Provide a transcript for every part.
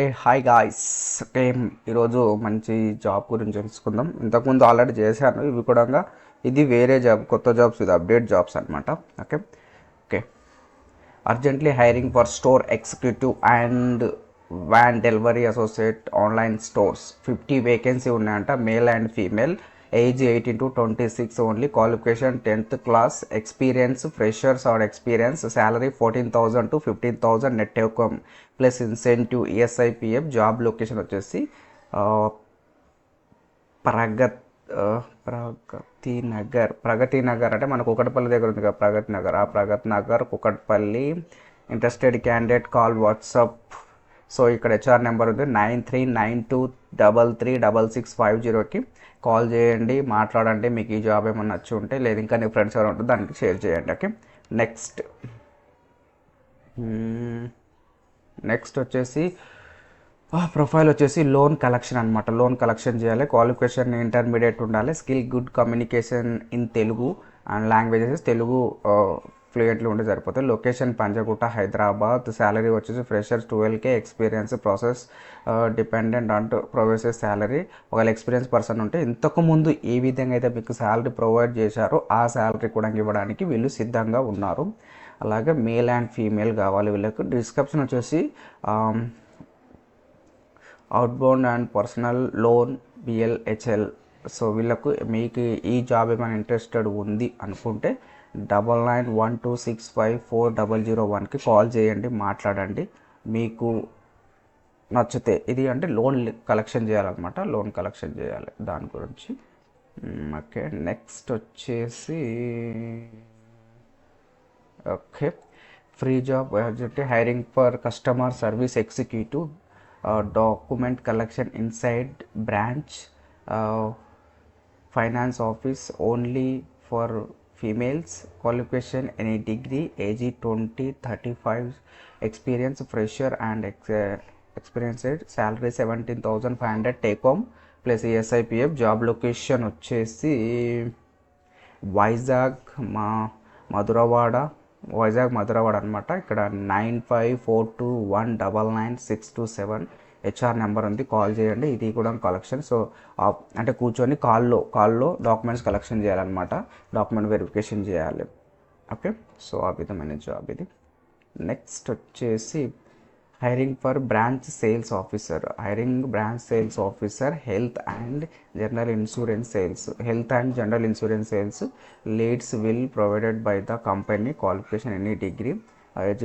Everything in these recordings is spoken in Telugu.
ఏ హాయ్ గాయ్స్. ఓకే ఈరోజు మంచి జాబ్ గురించి తెలుసుకుందాం. ఇంతకుముందు ఆల్రెడీ చేశాను ఇవి కూడా ఇది వేరే జాబ్ కొత్త జాబ్స్ ఇది అప్డేట్ జాబ్స్ అనమాట okay okay. Urgently hiring for store executive and van delivery associate online stores fifty vacancy ఉన్నాయంట male and female age eighteen to twenty six only qualification tenth class experience freshers or experience salary fourteen thousand to fifteen thousand net income plus incentive ESI PF job location వచ్చేసి ప్రగత్ ప్రగతి నగర్ ప్రగతి నగర్ అంటే మన కుకట్పల్లి దగ్గర ఉంది కదా ప్రగతి నగర్ ఆ Pragati Nagar Kukatpally interested candidate call WhatsApp so ఇక్కడ హెచ్ఆర్ నెంబర్ ఉంది. Nine three nine two double three double six five జీరోకి కాల్ చేయండి మాట్లాడండి. మీకు ఈ జాబ్ ఏమన్నా నచ్చి ఉంటే లేదు ఇంకా నీ ఫ్రెండ్స్ ఎవరు ఉంటే దానికి షేర్ చేయండి ఓకే? నెక్స్ట్. నెక్స్ట్ వచ్చేసి ప్రొఫైల్ వచ్చేసి లోన్ కలెక్షన్ అనమాట లోన్ కలెక్షన్ చేయాలి. క్వాలిఫికేషన్ ఇంటర్మీడియట్ ఉండాలి. Skill good communication in Telugu and languages Telugu ఫ్లూయట్లు ఉంటే సరిపోతుంది లొకేషన్ పంజగుట్ట హైదరాబాద్ శాలరీ వచ్చేసి freshers twelve K experience process dependent అంటూ ప్రొవైసెస్ శాలరీ. ఒకవేళ ఎక్స్పీరియన్స్ పర్సన్ ఉంటే ఇంతకు ముందు ఏ విధంగా అయితే మీకు శాలరీ ప్రొవైడ్ చేశారో ఆ శాలరీ కూడా ఇవ్వడానికి వీళ్ళు సిద్ధంగా ఉన్నారు. అలాగే మేల్ అండ్ ఫీమేల్ కావాలి వీళ్ళకు. డిస్క్రిప్షన్ వచ్చేసి outbound and personal loan BLHL so వీళ్ళకు మీకు ఈ జాబ్ ఏమైనా ఇంట్రెస్టెడ్ ఉంది అనుకుంటే double nine one two six five four double zero వన్కి కాల్ చేయండి మాట్లాడండి. మీకు నచ్చితే ఇది అంటే లోన్ కలెక్షన్ చేయాలన్నమాట లోన్ కలెక్షన్ చేయాలి దాని గురించి. ఓకే నెక్స్ట్ వచ్చేసి ఓకే. ఫ్రీ జాబ్ అంటే hiring for customer service executive document collection inside branch finance office only for females qualification any degree age twenty thirty five experience fresher and ex experienced salary seventeen thousand five hundred take home plus ESI PF job location వచ్చేసి వైజాగ్ మా మధురవాడ వైజాగ్ మధురవాడ అనమాట ఇక్కడ nine five four two one double nine six two seven HR number ఉంది కాల్ చేయండి. ఇది కూడా కలెక్షన్ సో అంటే కూర్చొని కాల్లో కాల్లో డాక్యుమెంట్స్ కలెక్షన్ చేయాలన్నమాట. డాక్యుమెంట్ వెరిఫికేషన్ చేయాలి. ఓకే సో ఆ విధమైన జాబ్ ఇది. నెక్స్ట్ వచ్చేసి hiring for branch sales officer hiring branch sales officer health and general insurance sales health and general insurance sales leads will provided by the company qualification any degree age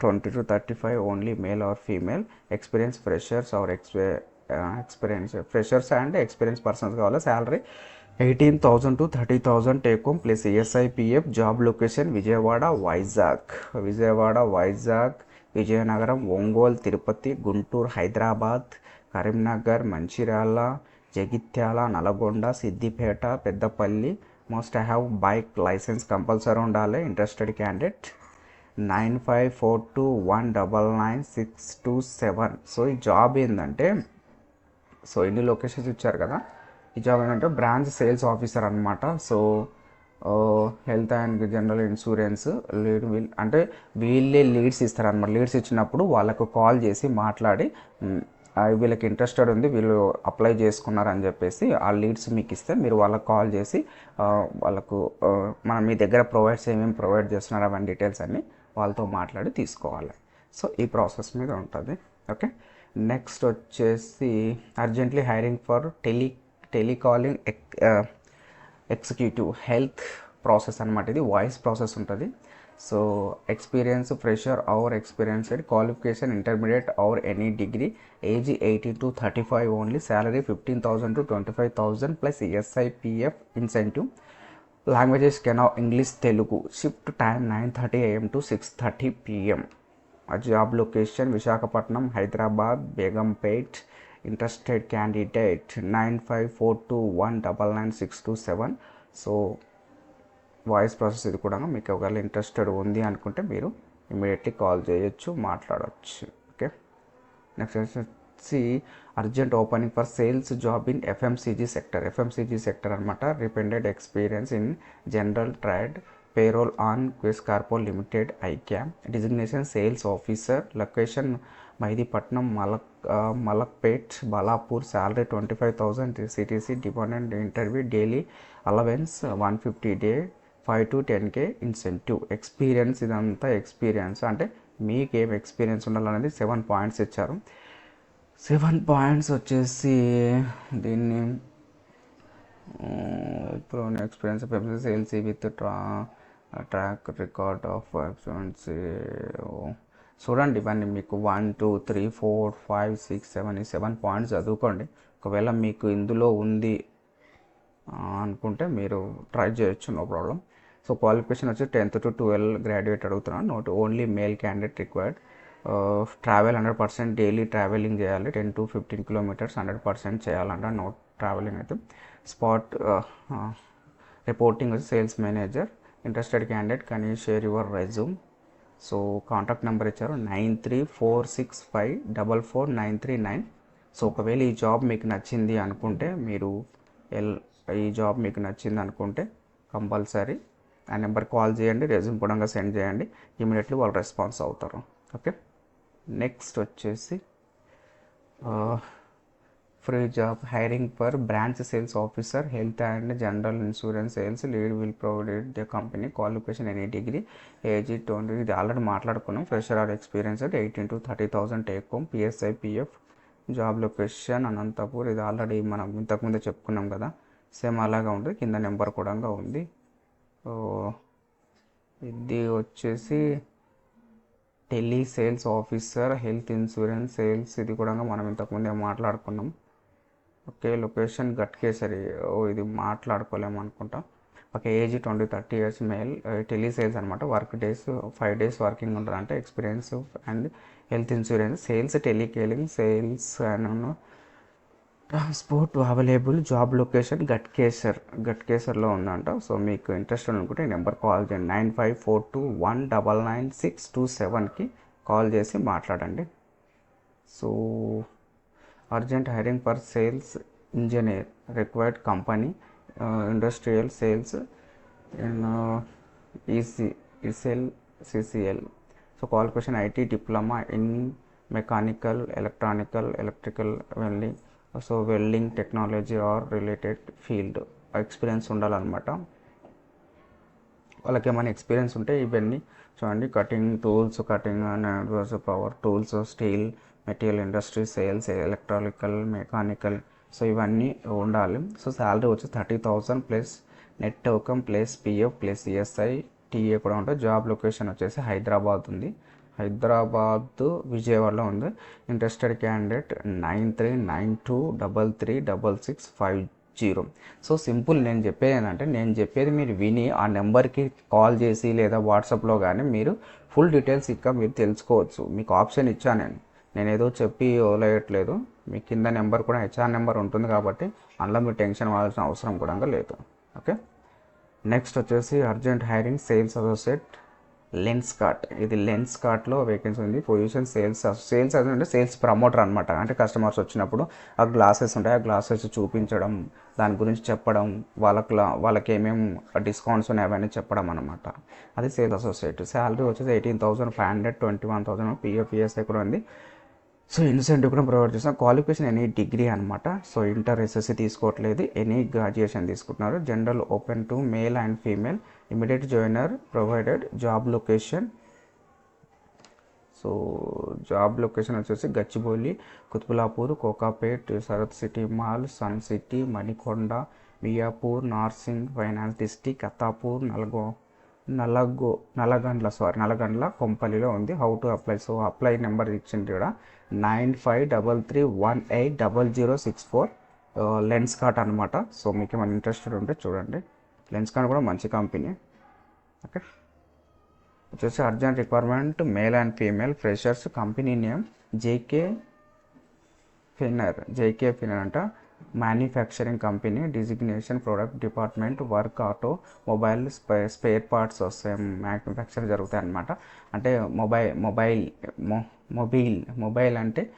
twenty to thirty five only male or female. Experience freshers or exp experience freshers and experience persons కావాలి? Salary eighteen thousand to thirty thousand take home plus ESI PF job location Vijayawada Vizag Vijayawada Vizag Vizianagaram Ongole Tirupati Guntur Hyderabad Karimnagar Mancherial Jagtial Nalgonda Siddipet Peddapalli. Most have bike licence compulsory ఉండాలి. Interested candidate nine five four two one double nine six two seven. So ఈ జాబ్ ఏంటంటే సో ఎన్ని లొకేషన్స్ ఇచ్చారు కదా ఈ జాబ్ ఏంటంటే బ్రాంచ్ సేల్స్ ఆఫీసర్ అనమాట so health and general insurance lead will అంటే వీళ్ళే లీడ్స్ ఇస్తారనమాట లీడ్స్ ఇచ్చినప్పుడు వాళ్ళకు కాల్ చేసి మాట్లాడి వీళ్ళకి ఇంట్రెస్టెడ్ ఉంది వీళ్ళు అప్లై చేసుకున్నారని చెప్పేసి ఆ లీడ్స్ మీకు ఇస్తే మీరు వాళ్ళకి కాల్ చేసి వాళ్ళకు మనం మీ దగ్గర ప్రొవైడ్స్ ఏమేమి ప్రొవైడ్ చేస్తున్నారు అవన్నీ డీటెయిల్స్ అన్నీ వాళ్ళతో మాట్లాడి తీసుకోవాలి. సో ఈ ప్రాసెస్ మీద ఉంటుంది. ఓకే? నెక్స్ట్ వచ్చేసి urgently hiring for tele telecalling executive health process అనమాట ఇది. వాయిస్ ప్రాసెస్ ఉంటుంది. So experience fresher or experienced qualification intermediate or any degree age eighteen to thirty five only salary fifteen thousand to twenty five thousand plus ESI PF incentive. Languages కెనా English Telugu. Shift time nine thirty AM to six thirty PM. Job location Visakhapatnam Hyderabad Begumpet. Interested candidate nine five four two one double nine six two seven. So voice process ఇది కూడా మీకు ఒకవేళ ఇంట్రెస్టెడ్ ఉంది అనుకుంటే మీరు ఇమీడియట్లీ కాల్ చేయొచ్చు మాట్లాడవచ్చు ఓకే? నెక్స్ట్. వచ్చి urgent opening for sales job in FMCG sector. FMCG sector అనమాట రిపెండెడ్ experience in general trade payroll on Quess Corp limited ఐక్యామ్ designation sales officer. Location Mehdipatnam Malak Malakpet Balapur. Salary twenty five thousand CTC dependent interview daily allowance one fifty day five to ten K incentive. Experience ఇదంతా ఎక్స్పీరియన్స్. అంటే మీకు ఏం ఎక్స్పీరియన్స్ ఉండాలనేది సెవెన్ పాయింట్స్ ఇచ్చారు. సెవెన్ పాయింట్స్ వచ్చేసి దీన్ని ఇప్పుడు experience Pepsi sales with tra track record of experience చూడండి ఇవన్నీ మీకు one two three four five six seven ఈ సెవెన్ పాయింట్స్ చదువుకోండి. ఒకవేళ మీకు ఇందులో ఉంది అనుకుంటే మీరు ట్రై చేయొచ్చు నో ప్రాబ్లం. సో క్వాలిఫికేషన్ వచ్చి టెన్త్ టు ట్వెల్వ్ గ్రాడ్యుయేట్ అడుగుతున్నాను. Note only male candidate required travel hundred percent daily travelling చేయాలి. Ten to fifteen kilometres hundred percent చేయాలంట నో ట్రావెలింగ్ అయితే. Spot reporting sales manager interested candidate కానీ share your resume. So contact number ఇచ్చారు nine three four six five double four nine three nine. So ఒకవేళ ఈ జాబ్ మీకు నచ్చింది అనుకుంటే మీరు ఎల్ ఈ జాబ్ మీకు నచ్చింది అనుకుంటే కంపల్సరీ ఆ నెంబర్ కాల్ చేయండి రెజ్యూమ్ కూడా సెండ్ చేయండి. ఇమీడియట్లీ వాళ్ళు రెస్పాన్స్ అవుతారు. ఓకే? నెక్స్ట్ వచ్చేసి free job hiring per branch sales officer health and general insurance sales lead will provided the company qualification any degree age twenty ఇది ఆల్రెడీ మాట్లాడుకున్నాం. Fresher or experience eighteen to thirty thousand take home P ESI PF job location Anantapur ఇది ఆల్రెడీ మనం ఇంతకుముందే చెప్పుకున్నాం కదా. సేమ్ అలాగా ఉంటుంది కింద నెంబర్ కూడా ఉంది. ఇది వచ్చేసి tele sales officer health insurance sales ఇది కూడా మనం ఇంతకుముందే మాట్లాడుకున్నాం. ఓకే లొకేషన్ గట్కేసరి ఓ ఇది మాట్లాడుకోలేము అనుకుంటా. Okay age twenty thirty years male tele sales అనమాట work days five days working ఉంటుంది అంటే experience and health insurance sales telecalling sales and transport available job location Ghatkesar గట్కేసర్లో ఉందంట. సో మీకు ఇంట్రెస్ట్ అనుకుంటే ఈ నెంబర్ కాల్ చేయండి. Nine five four two one double nine six two సెవెన్కి కాల్ చేసి మాట్లాడండి. So urgent hiring for sales engineer required company industrial sales EC ఈసెల్ CCL. So qualification IT diploma in mechanical electronical electrical welding so welding technology or related field experience ఉండాలన్నమాట. వాళ్ళకి ఏమైనా ఎక్స్పీరియన్స్ ఉంటే ఇవన్నీ చూడండి cutting tools cutting and power tools steel material industry sales electronical mechanical so ఇవన్నీ ఉండాలి. సో శాలరీ వచ్చి thirty thousand plus net token plus PF plus ESI TA కూడా ఉంటుంది జాబ్ లొకేషన్ వచ్చేసి హైదరాబాద్ ఉంది. హైదరాబాద్ విజయవాడలో ఉంది. Interested candidate nine three nine two double three double six five zero. So simple నేను చెప్పేది ఏంటంటే నేను చెప్పేది మీరు విని ఆ నెంబర్కి కాల్ చేసి లేదా వాట్సాప్లో కానీ మీరు ఫుల్ డీటెయిల్స్ ఇంకా మీరు తెలుసుకోవచ్చు. మీకు ఆప్షన్ ఇచ్చా నేను. నేను ఏదో చెప్పి వదిలేయట్లేదు మీ కింద నెంబర్ కూడా హెచ్ఆర్ నెంబర్ ఉంటుంది కాబట్టి అందులో మీరు టెన్షన్ పడాల్సిన అవసరం కూడా లేదు. ఓకే? నెక్స్ట్ వచ్చేసి urgent hiring sales associate Lenskart. ఇది లెన్స్ కార్ట్లో వేకెన్సీ ఉంది. పొజిషన్ సేల్స్ సేల్స్ అంటే సేల్స్ ప్రమోటర్ అనమాట అంటే కస్టమర్స్ వచ్చినప్పుడు ఆ గ్లాసెస్ ఉంటాయి. ఆ గ్లాసెస్ చూపించడం దాని గురించి చెప్పడం వాళ్ళకి వాళ్ళకి ఏమేమి డిస్కౌంట్స్ ఉన్నాయి అవన్నీ చెప్పడం అనమాట అది సేల్స్ అసోసియేట్ శాలరీ వచ్చేసి eighteen thousand five hundred twenty one thousand PF ESI కూడా ఉంది. సో ఇన్సెంటివ్ కూడా ప్రొవైడ్ చేస్తాం. క్వాలిఫికేషన్ ఎనీ డిగ్రీ అనమాట సో ఇంటర్ ఎస్ఎస్సి తీసుకోవట్లేదు. ఎనీ గ్రాడ్యుయేషన్ తీసుకుంటున్నారు. General open to male and female immediate joiner provided job location so job location వచ్చేసి Gachibowli Quthbullapur Kokapet Sarath City Mall Sun City Manikonda Miyapur Narsingi finance district Attapur నల్గో నల్లగో నల్లగండ్ల సారీ నల్లగండ్ల కొంపల్లిలో ఉంది. How to apply so apply number ఇచ్చింది కూడా nine five double three one eight double zero six four Lenskart అనమాట సో మీకు ఏమైనా ఇంట్రెస్టెడ్ ఉంటే చూడండి. లెన్స్ కార్ట్ కూడా మంచి కంపెనీ. ఓకే. వచ్చేసి urgent requirement male and female freshers company name JK Fenner. JK Fenner అంట. Manufacturing company designation product department work automobile spe spare parts వస్తాయి. మ్యానుఫ్యాక్చర్ జరుగుతాయి అనమాట అంటే mobile mobile mo mobile mobile అంటే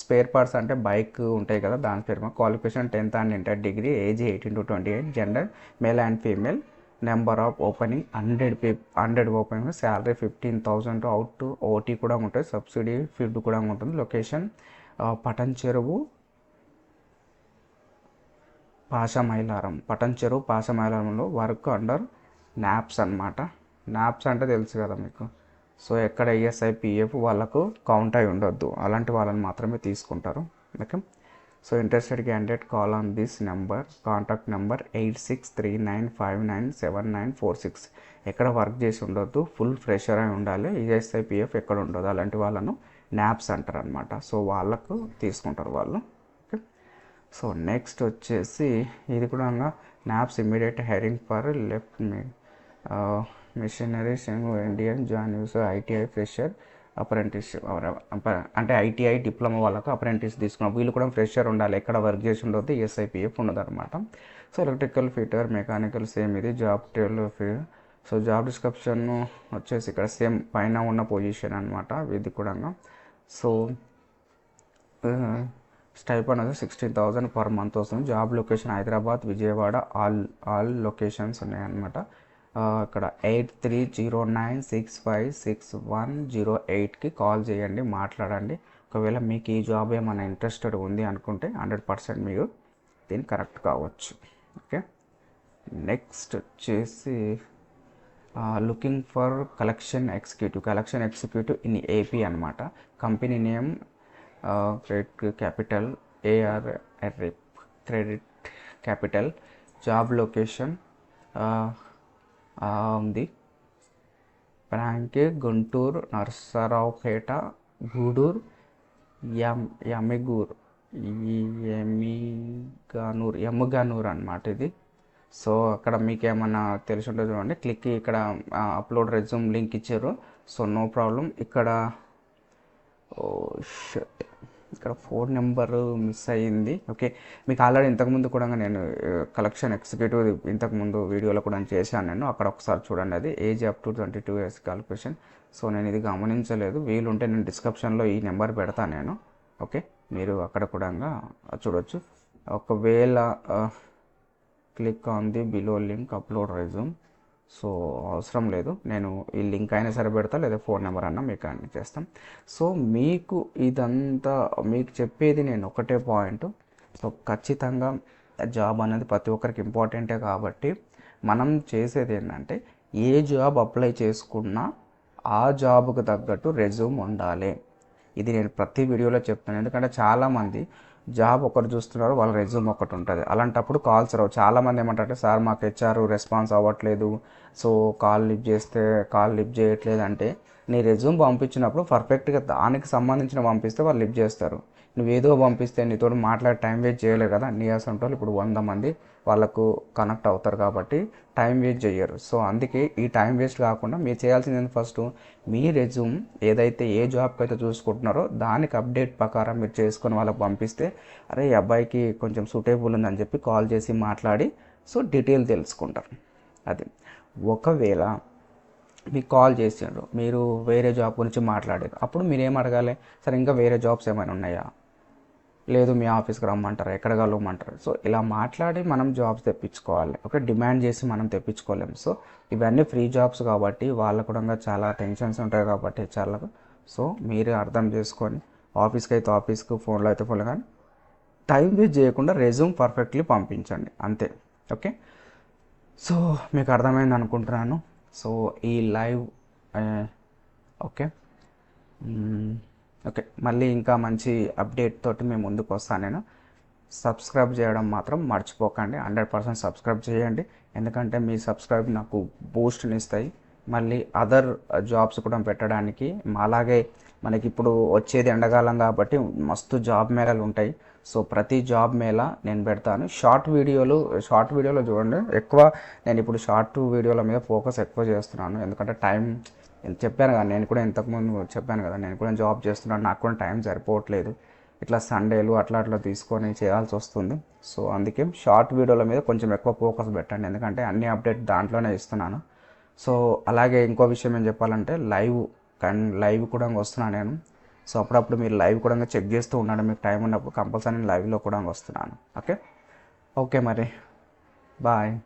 స్పేర్ పార్ట్స్ అంటే బైక్ ఉంటాయి కదా దాని పేరు qualification tenth and inter degree age eighteen to twenty eight gender male and female number of opening hundred pay hundred opening salary fifteen thousand out OT కూడా ఉంటుంది సబ్సిడీ ఫీడ్ కూడా ఉంటుంది లొకేషన్ పటన్ చెరువు పాషమైలారం పటన్ చెరువు పాషమైలారంలో వర్క్ అండర్ నాప్స్ అన్నమాట. నాప్స్ అంటే తెలుసు కదా మీకు. సో ఎక్కడ ఈఎస్ఐ పిఎఫ్ వాళ్ళకు కౌంట్ అయి ఉండొద్దు. అలాంటి వాళ్ళని మాత్రమే తీసుకుంటారు. Okay? So interested candidate call on this number contact number eight six three nine five nine seven nine four six ఎక్కడ వర్క్ చేసి ఉండొద్దు ఫుల్ ఫ్రెషర్ అయి ఉండాలి. ఈఎస్ఐ పిఎఫ్ ఎక్కడ ఉండదు. అలాంటి వాళ్ళను నాప్స్ అంటారు అనమాట సో వాళ్ళకు తీసుకుంటారు వాళ్ళు. ఓకే? సో నెక్స్ట్ వచ్చేసి ఇది కూడా NAPS immediate hiring for left me machinery Indian John use ITI fresher apprentice అంటే ఐటీఐ డిప్లొమా వాళ్ళకు అప్రెంటిస్ తీసుకున్నాం వీళ్ళు కూడా ఫ్రెషర్ ఉండాలి. ఎక్కడ వర్క్ చేసి ఉండొద్దు ఎస్ఐపిఎఫ్ ఉండదు అనమాట so electrical fitter mechanical same ఇది. Job tail so job description వచ్చేసి ఇక్కడ సేమ్ పైన ఉన్న పొజిషన్ అనమాట ఇది కూడా. సో స్టైప్ అనేది సిక్స్టీన్ థౌజండ్ పర్ మంత్ వస్తుంది. Job location Hyderabad Vijayawada all all locations ఉన్నాయన్నమాట. ఇక్కడ eight three zero nine six five six one zero ఎయిట్కి కాల్ చేయండి మాట్లాడండి. ఒకవేళ మీకు ఈ జాబ్ ఏమైనా ఇంట్రెస్టెడ్ ఉంది అనుకుంటే హండ్రెడ్ పర్సెంట్ మీరు దీన్ని కరెక్ట్ కావచ్చు. ఓకే? నెక్స్ట్ వచ్చేసి looking for collection executive. Collection executive in AP అనమాట company name credit capital AR credit capital job location ఉంది. ప్రాంకే గుంటూరు నర్సరావుపేట గూడూరు ఎం ఎమిగూర్ ఎమిగానూర్ ఎమ్ముగానూర్ అనమాట ఇది. సో అక్కడ మీకు ఏమైనా తెలిసి ఉంటుంది చూడండి. క్లిక్ ఇక్కడ అప్లోడ్ రెజ్యూమ్ లింక్ ఇచ్చారు. So no problem. ఇక్కడ ఓ షట్ ఇక్కడ ఫోన్ నెంబర్ మిస్ అయ్యింది. ఓకే మీకు ఆల్రెడీ ఇంతకుముందు కూడా నేను కలెక్షన్ ఎగ్జిక్యూటివ్ ఇంతకుముందు వీడియోలో కూడా చేశాను నేను. అక్కడ ఒకసారి చూడండి అది. Age up to twenty two years calculation so నేను ఇది గమనించలేదు. వీలుంటే నేను డిస్క్రిప్షన్లో ఈ నెంబర్ పెడతాను నేను. ఓకే మీరు అక్కడ కూడా చూడొచ్చు. ఒకవేళ click on the below link upload resume so అవసరం లేదు. నేను ఈ లింక్ అయినా సరే పెడతా లేదా ఫోన్ నెంబర్ అన్నా మీకు అన్ని చేస్తాం. సో మీకు ఇదంతా మీకు చెప్పేది నేను ఒకటే పాయింట్. సో ఖచ్చితంగా జాబ్ అనేది ప్రతి ఒక్కరికి ఇంపార్టెంటే కాబట్టి మనం చేసేది ఏంటంటే ఏ జాబ్ అప్లై చేసుకున్నా ఆ జాబ్కు తగ్గట్టు రెజ్యూమ్ ఉండాలి. ఇది నేను ప్రతి వీడియోలో చెప్తాను. ఎందుకంటే చాలామంది జాబ్ ఒకరు చూస్తున్నారు వాళ్ళ రెజ్యూమ్ ఒకటి ఉంటుంది. అలాంటప్పుడు కాల్స్ రావు. చాలామంది ఏమంటారంటే సార్ మాకు హెచ్ఆర్ రెస్పాన్స్ అవ్వట్లేదు. సో కాల్ లిఫ్ట్ చేస్తే కాల్ లిఫ్ట్ చేయట్లేదు. అంటే నీ రెజ్యూమ్ పంపించినప్పుడు పర్ఫెక్ట్గా దానికి సంబంధించిన పంపిస్తే వాళ్ళు లిఫ్ట్ చేస్తారు. నువ్వు ఏదో పంపిస్తే నీతో మాట్లాడే టైం వేస్ట్ చేయలేరు కదా. నీ అసంటోళ్ళు ఇప్పుడు వంద మంది వాళ్ళకు కనెక్ట్ అవుతారు కాబట్టి టైం వేస్ట్ చేయరు. సో అందుకే ఈ టైం వేస్ట్ కాకుండా మీరు చేయాల్సింది ఫస్ట్ మీ రెజ్యూమ్ ఏదైతే ఏ జాబ్కి అయితే చూసుకుంటున్నారో దానికి అప్డేట్ ప్రకారం మీరు చేసుకొని వాళ్ళకి పంపిస్తే అరే ఈ అబ్బాయికి కొంచెం సూటేబుల్ ఉందని చెప్పి కాల్ చేసి మాట్లాడి సో డీటెయిల్ తెలుసుకుంటారు. అది. ఒకవేళ మీకు కాల్ చేసిండ్రు మీరు వేరే జాబ్ గురించి మాట్లాడారు అప్పుడు మీరు ఏం అడగాలి? సరే ఇంకా వేరే జాబ్స్ ఏమైనా ఉన్నాయా? లేదు మీ ఆఫీస్కి రమ్మంటారు? ఎక్కడ కలవమంటారు? సో ఇలా మాట్లాడి మనం జాబ్స్ తెప్పించుకోవాలి. ఓకే డిమాండ్ చేసి మనం తెప్పించుకోలేము సో ఇవన్నీ ఫ్రీ జాబ్స్ కాబట్టి వాళ్ళకు కూడా చాలా టెన్షన్స్ ఉంటాయి కాబట్టి చాలా సో మీరు అర్థం చేసుకొని ఆఫీస్కి అయితే ఆఫీస్కి ఫోన్లో అయితే ఫోన్లో కానీ టైం వేస్ట్ చేయకుండా రెజ్యూమ్ పర్ఫెక్ట్లీ పంపించండి. అంతే. ఓకే? సో మీకు అర్థమైంది అనుకుంటున్నాను. సో ఈ లైవ్ ఓకే? ఓకే మళ్ళీ ఇంకా మంచి అప్డేట్ తోటి మేము ముందుకు వస్తాను నేను. సబ్స్క్రైబ్ చేయడం మాత్రం మర్చిపోకండి. హండ్రెడ్ పర్సెంట్ సబ్స్క్రైబ్ చేయండి. ఎందుకంటే మీ సబ్స్క్రైబ్ నాకు బూస్ట్ని ఇస్తాయి. మళ్ళీ అదర్ జాబ్స్ కూడా పెట్టడానికి అలాగే మనకి ఇప్పుడు వచ్చేది ఎండాకాలం కాబట్టి మస్తు జాబ్ మేళాలు ఉంటాయి. సో ప్రతి జాబ్ మేళ నేను పెడతాను. షార్ట్ వీడియోలు షార్ట్ వీడియోలో చూడండి. ఎక్కువ నేను ఇప్పుడు షార్ట్ వీడియోల మీద ఫోకస్ ఎక్కువ చేస్తున్నాను. ఎందుకంటే టైం చెప్పాను కదా నేను కూడా ఇంతకుముందు చెప్పాను కదా నేను కూడా జాబ్ చేస్తున్నాను నాకు కూడా టైం సరిపోవట్లేదు. ఇట్లా సండేలు అట్లా అట్లా తీసుకొని చేయాల్సి వస్తుంది. సో అందుకే షార్ట్ వీడియోల మీద కొంచెం ఎక్కువ ఫోకస్ పెట్టండి. ఎందుకంటే అన్ని అప్డేట్ దాంట్లోనే ఇస్తున్నాను. సో అలాగే ఇంకో విషయం ఏం చెప్పాలంటే లైవ్ కానీ లైవ్ కూడా వస్తున్నాను నేను. సో అప్పుడప్పుడు మీరు లైవ్ కూడా చెక్ చేస్తూ ఉండండి. మీకు టైం ఉన్నప్పుడు కంపల్సరీ లైవ్లో కూడా వస్తున్నాను. ఓకే? ఓకే మరి. బాయ్.